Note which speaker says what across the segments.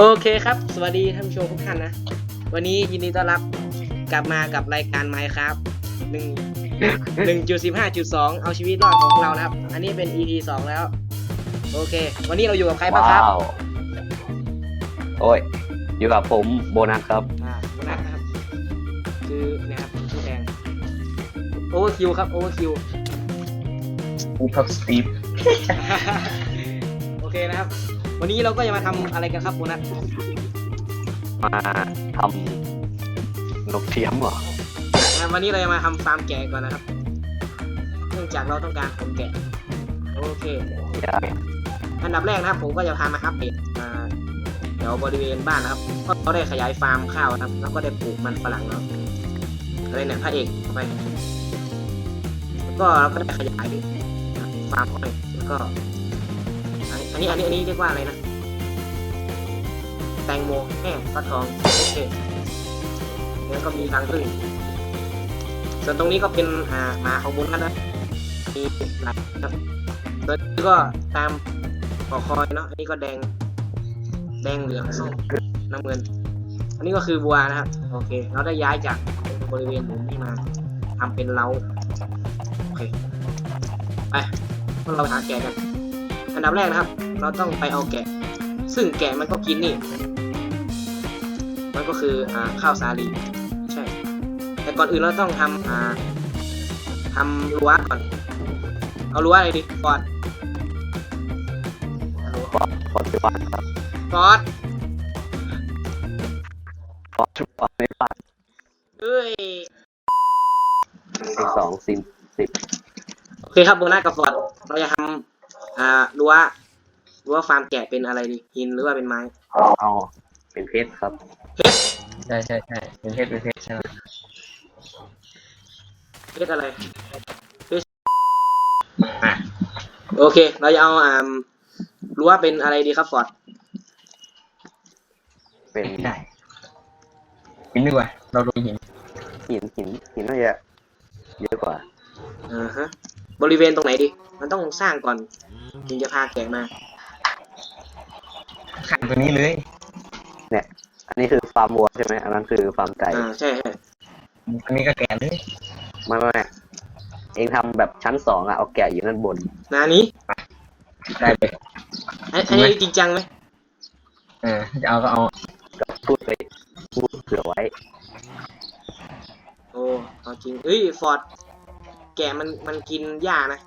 Speaker 1: โอเคครับ สวัสดีท่านผู้ชมทุกท่านนะ วันนี้ยินดีต้อนรับกลับมากับรายการไมค์ครับหนึ่งหนึ่งจุดสิบห้าจุดสองเอาชีวิตรอดของเรานะครับ อันนี้เป็น EP สองแล้ว โอเค วันนี้เราอยู่กับใครบ้างครับ
Speaker 2: ว้าวโอ้ย อยู่กับผมโบนัสครับ
Speaker 1: อ่าคุณนัทนะครับ คือเนะครับชื่อแดงโอเวอร์คิวครับโอเวอร์คิว
Speaker 3: กูครับสตีฟ
Speaker 1: โอเคนะครับ วันนี้เราก็จะมาทำอะไรกันครับโบนัส
Speaker 2: มาทำนกเทียมเหรอ
Speaker 1: อ่าวันนี้เราจะมาทำฟาร์มแกะก่อนนะครับ เนื่องจากเราต้องการขนแกะ โอเค
Speaker 2: อย่า
Speaker 1: อันดับแรกนะครับผมก็จะพามาอัปเดตอ่าแถวบริเวณบ้านนะครับเพราะเราได้ขยายฟาร์มข้าวนะครับ แล้วก็ได้ปลูกมันฝรั่งเนาะอะไรเนี่ยพระเอกเอาไปแล้วก็เราก็ได้ขยายฟาร์มอ้อยแล้วก็ อันนี้อันนี้อันนี้เรียกว่าอะไรนะ แตงโมแห้งฟักทองโอเคแล้วก็มีรังผึ้งส่วนตรงนี้ก็เป็นอ่าหมาของบุญกันนะมีหลายครับแล้วนี่ก็ตามหอคอยเนาะอันนี้ก็แดง แดงเหลืองส้มน้ำเงิน อันนี้ก็คือบัวนะครับโอเค เราได้ย้ายจากบริเวณหลุมนี้มาทำเป็นเล้าโอเคไปพวกเราไปหาแกกัน อันดับแรกนะครับ เราต้องไปเอาแกะ ซึ่งแกะมันก็กินนี่ มันก็คืออ่าข้าวสาลีใช่ แต่ก่อนอื่นเราต้องทำอ่าทำรั้วก่อน เอารั้วอะไรดีฟอร์ด
Speaker 2: ปัจจุบันครับ
Speaker 1: ฟอร์ด
Speaker 2: ปัจจุบันไม่ผ่าน
Speaker 1: เอ้ย
Speaker 2: อีกสองสิบสิบ
Speaker 1: โอเคครับโบนัสกับฟอร์ดเราจะทำ อ่ารั้วรั้วฟาร์มแกะเป็นอะไรดีหินหรือว่าเป็นไม้
Speaker 2: เอาเป็นเพชรครับ
Speaker 3: ใช่ใช่ใช่เป็นเพชรเป็นเพชรใช่ไหม
Speaker 1: เรียกอะไรเรียกอะโอเค เราจะเอาอ่ารั้วเป็นอะไรดีครับฟอร์ด
Speaker 2: เป็น
Speaker 3: ไม่ได้หินดีกว่าเราลงหิน
Speaker 2: หินหินหินน่าจะเยอะกว่า
Speaker 1: อ่าฮะ บริเวณตรงไหนดี มันต้องสร้างก่อน ถึงจะพาแกะมา
Speaker 3: ข้างตัวนี้เลย
Speaker 2: เนี่ย อันนี้คือฟาร์มวัวใช่ไหมอันนั้นคือฟาร์มไก่
Speaker 1: อ่าใช่ใช่
Speaker 3: อันนี้ก็แก่เลย
Speaker 2: ไม่ไม่ไม่เองทำแบบชั้นสองอะเอาแกะอยู่ด้านบน
Speaker 1: นานี้
Speaker 3: ได้เลย
Speaker 1: อันอันนี้จริงจังไหม
Speaker 3: เออจะเอาก็เอา
Speaker 2: ก็พูดไปพูดเผื่อไว้
Speaker 1: โอ้เอาจริงเฮ้ยฟอร์ด แกะมันมันกินหญ้านะ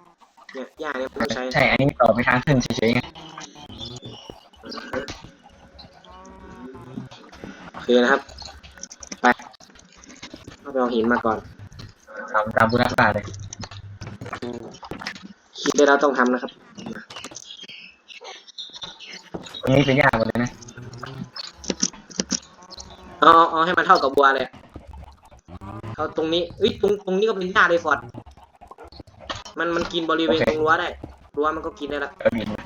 Speaker 1: เนี่ยหญ้าเนี่ยมันต้องใช้
Speaker 3: ใช่ อันนี้ต่อไปทางขึ้นเฉยๆไง
Speaker 1: โอเคนะครับ ไปเอาไปเอาหินมาก่อน
Speaker 3: ทำตามบุญศาสตร์เลย
Speaker 1: คิดได้เราต้องทำนะครับ
Speaker 3: อันนี้เป็นยากหมดเลยนะ
Speaker 1: เอาเอาเอาให้มันเท่ากับบัวเลย เอาตรงนี้เอ้ยตรงตรงนี้ก็เป็นหญ้าเลยฟอร์ด มันมันกินบริเวณตรงรั้วได้รั้วมันก็กินได้ละ
Speaker 3: เอาดินมา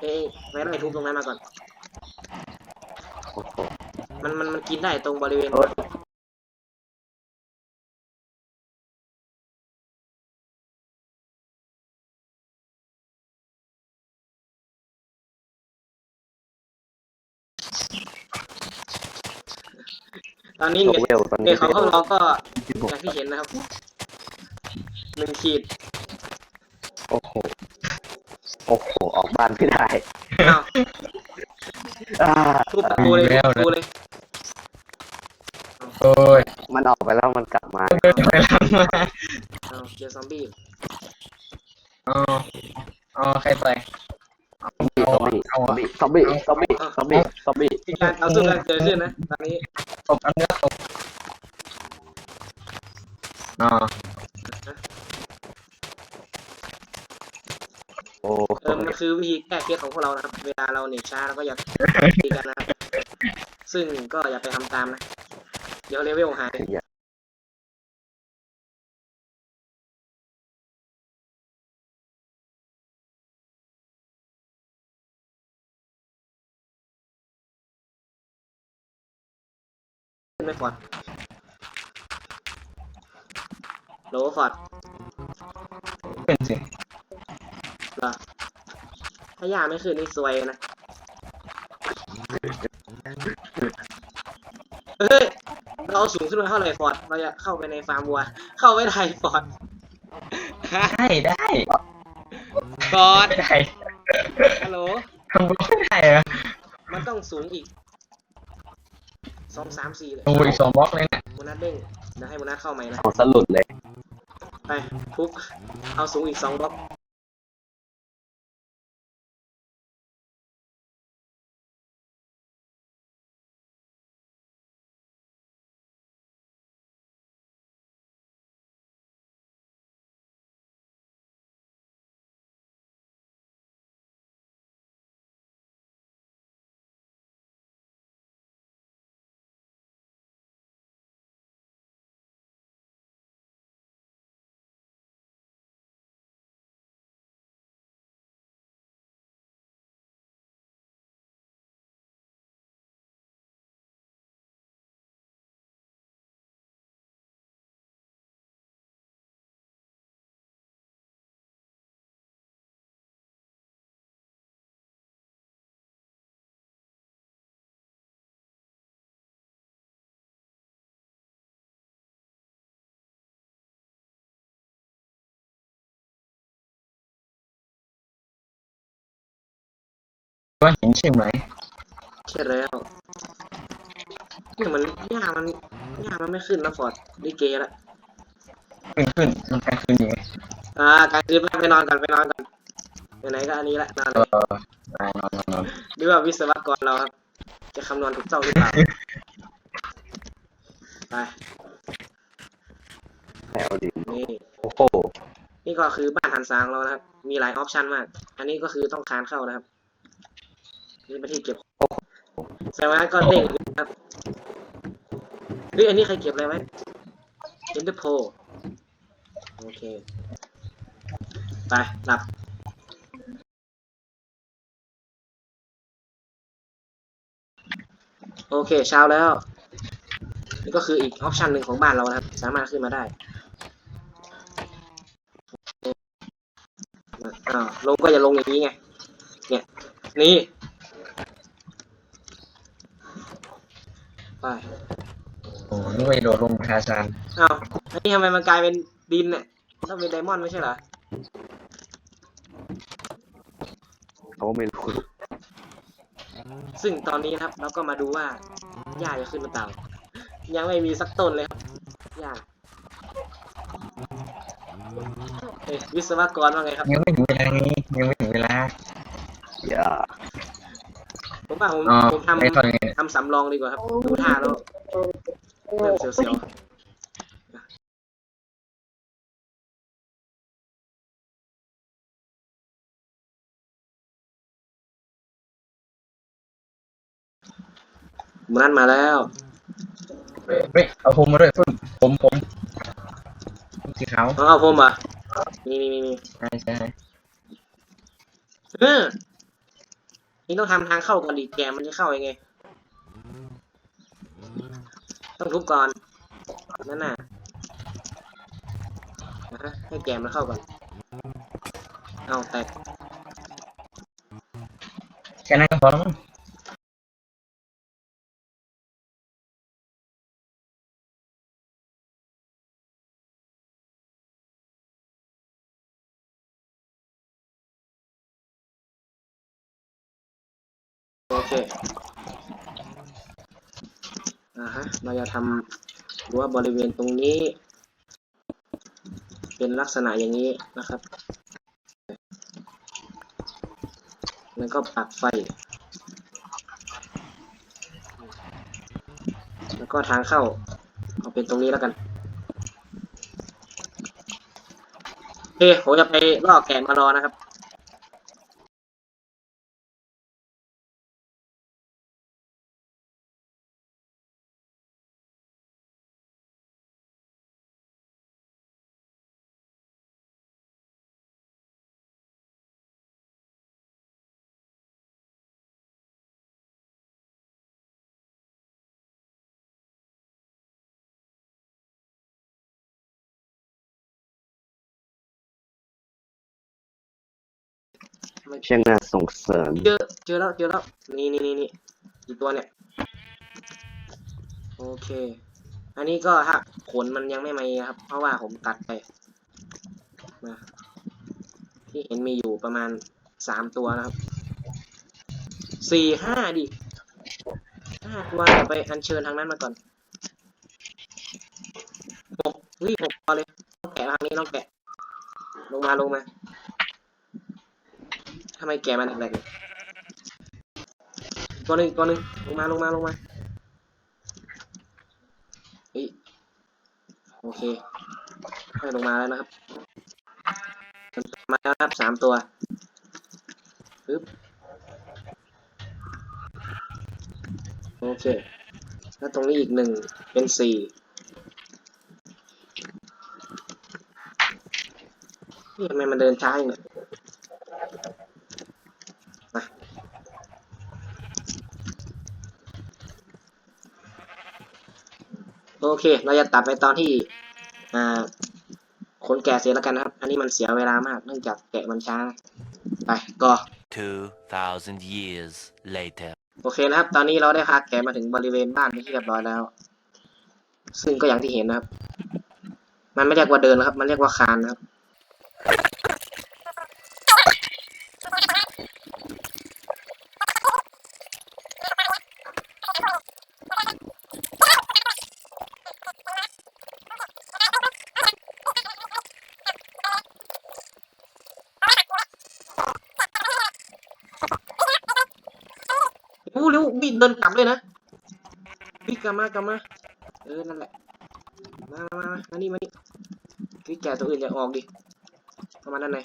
Speaker 1: เอ้ยไว้ไล่ทุบตรงนั้นมาก่อน
Speaker 2: โอ้โห
Speaker 1: มันมันมันกินได้ตรงบริเวณ
Speaker 2: โอ๊ย
Speaker 1: ตอนนี้
Speaker 2: โล
Speaker 1: เงิน
Speaker 2: เวลตอน
Speaker 1: เงิ
Speaker 2: นี้
Speaker 1: นของพวกเราก็
Speaker 2: สิบห
Speaker 1: อกย่างที่เห็นนะครับหนึ่งขีด
Speaker 2: โอ้โห โอ้โห ออกบ้านไม่ได้
Speaker 1: อ้าว
Speaker 2: อ่า
Speaker 1: ทุบประตูเลยทุบประตูเลย
Speaker 3: โอ้ย
Speaker 2: มันออกไปแล้วมันกลับมา
Speaker 3: เดินถอยหลังมา
Speaker 1: อ้าวเจอซอมบี้
Speaker 3: อ๋ออ๋อใครไป
Speaker 2: ซอมบี้ซอมบี้ ซอมบี้ ซอมบี้ ซอมบี้ ซอมบี้
Speaker 1: มีการเอาสู้กันเกิดขึ้นนะตอนนี้
Speaker 3: ตบอันเนื้อตบอ๋อ
Speaker 2: โอ้
Speaker 1: เออมัน คือวิธีแก้เครียดของพวกเรานะครับ เวลาเราเน็ตช้าเราก็อย่าตีกันนะครับ ซึ่งก็อย่าไปทำตามนะ เดี๋ยวเลเวลหาย
Speaker 2: อย่า
Speaker 1: ขึ้นไม่ฟอร์ดโหลฟอร์ด
Speaker 3: เป็นสิ
Speaker 1: เหรอ ถ้าย่าไม่ขึ้นนี่ซวยนะ เฮ้ย เราเอาสูงขึ้นมาเท่าไหร่ฟอร์ด เราจะเข้าไปในฟาร์มวัว เข้าไม่ได้ฟอร์ดฮะ
Speaker 3: ได้ได้
Speaker 1: ฟอร์ด
Speaker 3: ไม่ได้
Speaker 1: ฮัลโหล
Speaker 3: ทำไม่ได้เหรอ
Speaker 1: มันต้องสูงอีกสองสามสี่เลย
Speaker 3: โอ้ยสองบล็อกเลยเนี่ย
Speaker 1: โบนัสเด้งเดี๋ยวให้โบนัสเข้าใหม่นะ
Speaker 2: เอาสลุดเลย
Speaker 1: ไปปุ๊บเอาสูงอีกสองบล็อก
Speaker 3: ว่าเห็นใช่ไหม
Speaker 1: ใช่แล้วเนี่ยมันหญ้ามันหญ้ามันไม่ขึ้นนะฟอร์ดดิเกละ
Speaker 3: ขึ้นขึ้นมันกลางคืนยังไง
Speaker 1: อ่ากลางคืนไปนอนกันไปนอนกันไหนๆก็อันนี้ละนอน
Speaker 3: เอ
Speaker 1: เลย
Speaker 3: อได้นอนนอนนอน
Speaker 1: ดูว่าวิศวกรเราครับจะคำนวณถูกต้องหรือเปล่าไป
Speaker 2: แถวดิน
Speaker 1: นี่
Speaker 2: โอ้โห
Speaker 1: นี่ก็คือบ้านหันซางเรานะครับ มีหลายออปชันมาก อันนี้ก็คือต้องคานเข้านะครับ นี่เป็นที่เก็บแสดงว่าก็เด้งขึ้นะครับเฮ้ยอันนี้ใครเก็บอะไรไว้เอ็นเดอร์โพโอเค ไปหลับโอเคเช้าแล้ว นี่ก็คืออีกออปชันหนึ่งของบ้านเรานะครับ สามารถขึ้นมาได้อ่าลงก็จะลงอย่างนี้ไง เนี่ย นี่ ไป
Speaker 3: โอ้นึกว่าจะโดดลงทาซาน
Speaker 1: อ้าวอันนี้ทำไมมันกลายเป็นดินเนี่ยต้องเป็นไดมอนด์ไม่ใช่เหรอ
Speaker 2: เขาไม่รู้
Speaker 1: ซึ่งตอนนี้นะครับ เราก็มาดูว่าหญ้าจะขึ้นหรือเปล่า ยังไม่มีสักต้นเลยครับหญ้าเอ้ยวิศวกรว่าไงครับ
Speaker 3: ยังไม่ถึงเวลาไงยังไม่ถึงเวลา
Speaker 2: อย่า
Speaker 1: ผมว่าผม
Speaker 3: อ๋อ
Speaker 1: ผมท
Speaker 3: ไม่ทอดยังไงำ
Speaker 1: ทำ สำรองดีกว่าครับดูท่าแล้วเริ่มเสียวๆมันนั่นมาแล้ว
Speaker 3: เฮ้ยเอาผมมาด้วยพุ่นผมผมสีขาว
Speaker 1: เอาเอาผมเหรอะมีมีมีมี
Speaker 3: ใช่ใช่
Speaker 1: เออนี่ต้องทำทางเข้าก่อนดีแกมมันจะเข้ายังไง ต้องทุบก่อนนั่นน่ะนะฮะให้แกมมันเข้าก่อนเอาแตก
Speaker 3: แค่นั้นก็พอแล้วมั้ง
Speaker 1: โอเค อ่าฮะ เราจะทำรั้วบริเวณตรงนี้ เป็นลักษณะอย่างนี้นะครับ แล้วก็ปักไฟ แล้วก็ทางเข้า เอาเป็นตรงนี้แล้วกันโอเคผมจะไปล่อแกะมารอนะครับ
Speaker 2: ชียงน่าส่งเสริม
Speaker 1: เจอเจอแล้วเจอแล้วนี่นี่นี่นี่กี่ตัวเนี่ยโอเค อันนี้ก็ฮะขนมันยังไม่มีครับ เพราะว่าผมตัดไปนะที่เห็นมีอยู่ประมาณสามตัวนะครับสี่ห้าดิห้าตัวเดี๋ยวไปอัญเชิญทางนั้นมาก่อนหกเฮ้ยหกตัวเลยต้องแกะทางนี้ต้องแกะ ลงมาลงมา ทำไมแกมันแหลกๆเนี่ยอีกตัวหนึ่งกตัวหนึ่งลงมาลงมาลงมาเฮ้ยโอเคให้ลงมาแล้วนะครับมาแล้วครับสามตัวปึ๊บโอเค แล้วตรงนี้อีกหนึ่งเป็นสี่นี่ทำไมมันเดินช้าอย่างเนี่ยมาโอ เค เราจะตัดไปตอนที่อ่าคนแก่เสร็จแล้วกันนะครับ อันนี้มันเสียเวลามากเนื่องจากแกะมันช้า ไปก็
Speaker 4: 2,000 years later.
Speaker 1: โอเคนะครับ ตอนนี้เราได้พาแกะมาถึงบริเวณบ้านเป็นที่เรียบร้อยแล้ว ซึ่งก็อย่างที่เห็นนะครับ มันไม่เรียกว่าเดินนะครับ มันเรียกว่าคานนะครับ เดินกลับเลยนะบิกลับมากลับมาเออนั่นแหละมามามามานี่มานี่พี่แกตัวอื่นอย่าออกดิเข้ามาด้านใน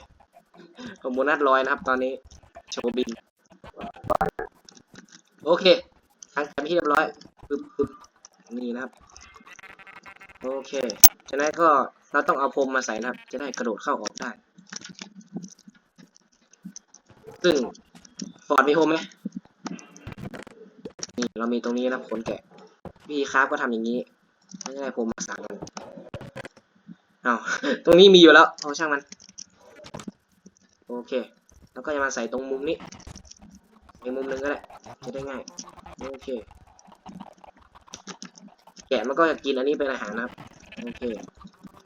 Speaker 1: ผมโบนัสลอยนะครับ ตอนนี้โชว์บิน โอเคทางการที่เรียบร้อยปึ๊บปึ๊บนี่นะครับ โอเคจากนั้นก็เราต้องเอาพรมมาใส่นะครับ จะได้กระโดดเข้าออกได้ ซึ่งฟอร์ดมีโฮมไหม นี่เรามีตรงนี้นะขนแกะพี่คราฟก็ทำอย่างนี้ไม่ได้ผมมาสั่งมันเอาตรงนี้มีอยู่แล้วเอาช่างมัน โอเค แล้วก็จะมาใส่ตรงมุมนี้อีกมุมหนึ่งก็ได้จะได้ง่าย โอเค แกะมันก็จะกินอันนี้เป็นอาหารนะครับ โอเค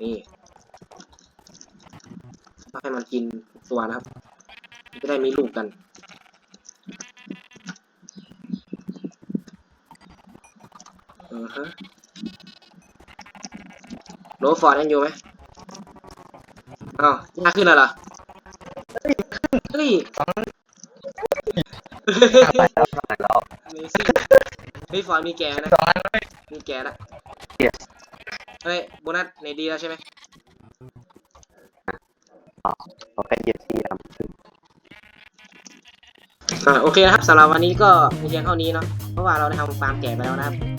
Speaker 1: นี่ให้มันกินตัวนะครับ จะได้มีลูกกัน อือฮะโรฟอร์ดยังอยู่ไหมอ้าวยากขึ้นแล้วเหรอเฮ้ย
Speaker 2: ไปแล้วไปแล้ว
Speaker 1: Amazing เฮ้ยฟอร์ดมีแก่นะมีแก่ละ
Speaker 2: Yes
Speaker 1: เฮ้ยโบนัสในดีแล้วใช่ไหม
Speaker 2: เราแค่เหยียดสีดำ
Speaker 1: อ่าโอเคนะครับสำหรับวันนี้ก็มีเพียงเท่านี้เนาะเพราะว่าเราได้ทำฟาร์มแก่ไปแล้วนะครับโอ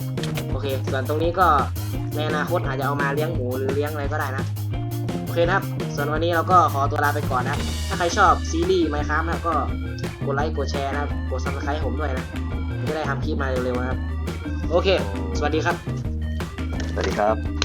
Speaker 1: เค ส่วนตรงนี้ก็ในอนาคตอาจจะเอามาเลี้ยงหมูหรือเลี้ยงอะไรก็ได้นะ โอเคนะครับ ส่วนวันนี้เราก็ขอตัวลาไปก่อนนะ ถ้าใครชอบซีรีส์ไมค์ครับนะก็กดไลค์กดแชร์นะกดซับสไครต์ผมด้วยนะจะได้ทำคลิปมาเร็วๆนะครับ โอเค สวัสดีครับ
Speaker 2: สวัสดีครับ